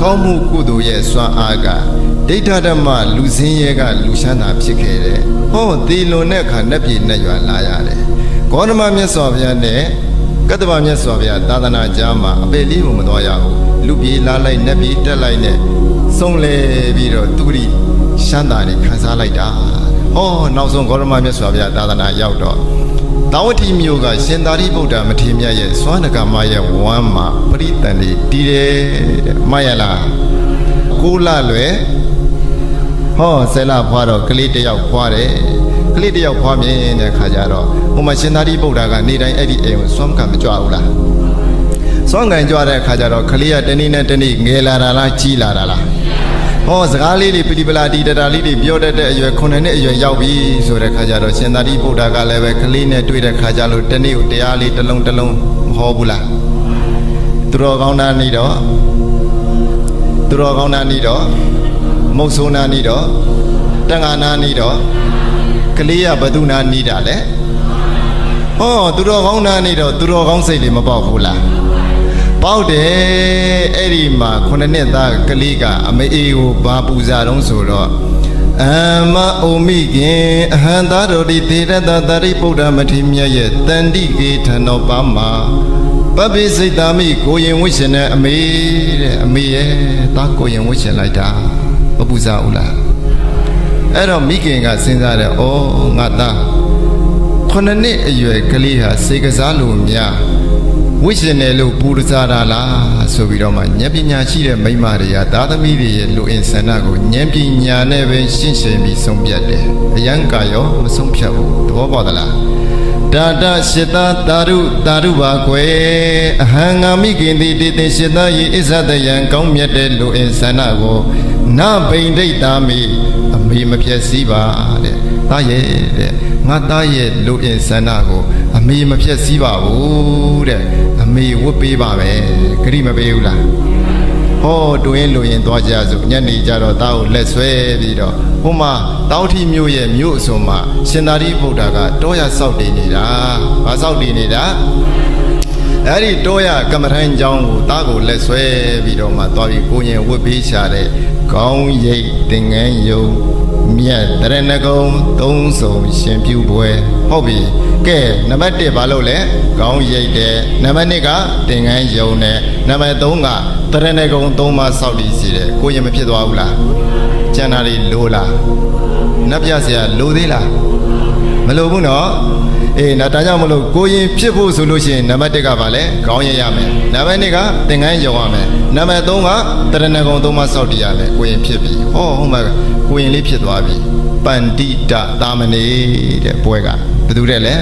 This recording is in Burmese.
ကောင်းမှုကုသိုလ်ရဲ့စွမ်းအားကဒိဋ္ဌဓမ္မလူစင်းရဲကလူရှမ်းသာဖြစ်ခဲ့တယ်ဟောဒီလွန်တဲ့အခါနတ်ပြည်နဲ့ရွာလာရတယ်ဂေါတမမြတ်စွာဘုရားနဲ့ကတ္တဗမြတ်စွာဘုရားသာသနာကြားမှာအပေလေးကိုမတော်ရဘူးလူပြေလာလိုက်နတ်ပြည်တက်လိုက်နဲ့ဆုံးလေပြီးတော့သူရိရှမ်းသာတွေခံစားလိုက်တာဟောနောက်ဆုံးဂေါတမမြတ်စွာဘုရားသာသနာရောက်တော့ တာဝတိမျိုးကရှင်သာရိပုတ္တမထေရမြတ်ရဲ့စွမ်းနဂမရဲ့ဝမ်းမှာပရိတန်လေးတီးတယ်တဲ့မှတ်ရလားကိုလလွယ်ဟောဆယ်လဖွာတော့ကလေးတစ်ယောက်ဖွာတယ်ကလေးတစ်ယောက်ဖွာမြင်တဲ့ခါကျတော့ဟိုမှာရှင်သာရိပုတ္တကနေတိုင်းအဲ့ဒီအိမ်ကိုစွမ်းကမကြွဘူးလားစွမ်းကန်ကြွတဲ့ခါကျတော့ကလေးကတနေ့နဲ့တနေ့ငယ်လာတာလားကြီးလာတာလား ဟောစကားလေးတွေပလီပလာတီတတာလေးတွေပြောတတ်တဲ့အရွယ်9နှစ်အရွယ်ရောက်ပြီဆိုတဲ့ခါကျတော့ရှင်သာရိပုတ္တကလည်းပဲကလေးနဲ့တွေ့တဲ့ခါကျလို့တနေ့ကိုတရားလေးတစ်လုံးတစ်လုံးမဟောဘူးလားသူတော်ကောင်းသားနေတော့သူတော်ကောင်းသားနေတော့မုတ်ဆိုးနာနေတော့တန်ဃာနာနေတော့ကလေးကဘသူနာနေတာလဲဟောသူတော်ကောင်းသားနေတော့သူတော်ကောင်းစိတ်လေးမပေါက်ဘူးလား ပေါက်တယ်အဲ့ဒီမှာခုနှစ်နှစ်သားကလေးကအမေအေကိုဘာပူဇာတော့ဆိုတော့အမအိုမိခင်အဟံသာတော်ဒီသေရတသရိပုတ္တမထေမြတ်ရဲ့တန်တိကေထံတော်ပါမှာပပိစိတ်သားမိကိုရင်ဝိရှင်နဲ့အမေတဲ့အမေရဲ့သားကိုရင်ဝိရှင်လိုက်တာမပူဇာဘူးလားအဲ့တော့မိခင်ကစဉ်းစားတယ်ဩငါသားခုနှစ်နှစ်အရွယ်ကလေးဟာစေကစားလို့များ ဝိရှင်တယ်လို့ပူဇာတာလားဆိုပြီးတော့မှဉာဏ်ပညာရှိတဲ့မိန်းမတွေကသာသမီတွေရဲ့လူအင်ဆန္ဒကိုဉာဏ်ပညာနဲ့ပဲရှင်းရှင်းပြီးဆုံးဖြတ်တယ်။အယံကရောမဆုံးဖြတ်ဘူး။သဘောပေါက်သလား။တာတရှိတတာရုတာရုပါကွယ်အဟံငါမိခင်သည်တေတင်ရှိတယေအစ္ဆတယံကောင်းမြတ်တဲ့လူအင်ဆန္ဒကိုနဘိန်ဒိတ်တာမိအမေမဖြစ်စည်းပါတဲ့။သားရဲ့တဲ့ ငါသားရဲ့လူအင်ဆန္ဒကို အမေမဖြက်စီးပါဘူးတဲ့အမေဝတ်ပေးပါပဲဂရိမပေးဘူးလားဟောတွင်လူရင်သွားကြစို့ညနေကြတော့တားကိုလက်ဆွဲပြီးတော့ဟိုမှာတောင်းထီမြို့ရဲ့မြို့အစွန်မှာရှင်သာရိပုတ္တရာကတောရဆောက်တည်နေတာ။ဘာဆောက်တည်နေတာ။အဲ့ဒီတောရကမ္မထိုင်းကျောင်းကိုတားကိုလက်ဆွဲပြီးတော့မှသွားပြီးကိုရင်ဝတ်ပေးချတဲ့ကောင်းရိတ်တင်ငန်းယုံ မြတ်တရဏဂုံသုံးဆောင်ရှင်ပြုပွဲဟုတ်ပြီကဲနံပါတ်1ဘာလို့လဲကောင်းရိပ်တယ်နံပါတ်2ကတင်ငန်းယုံတယ်နံပါတ်3ကတရဏဂုံသုံးပါဆောက်တည်စီတယ်ကိုရင်မဖြစ်သွားဘူးလားကျန်တာတွေလိုလားနတ်ပြဆရာလိုသေးလား မလိုဘူးနော်အေးနော်ဒါကြောင့်မလို့ကိုရင်ဖြစ်ဖို့ဆိုလို့ရှိရင်နံပါတ်1ကဘာလဲခေါင်းရရမယ်နံပါတ်2ကသင်္ကန်းရောရမယ်နံပါတ်3ကတရဏဂုံသုံးပါစောက်တည်ရမယ်ကိုရင်ဖြစ်ပြီဟောဟုတ်မှာကိုရင်လေးဖြစ်သွားပြီပန္တိတသာမဏေတဲ့ပွဲကဘယ်သူတဲ့လဲ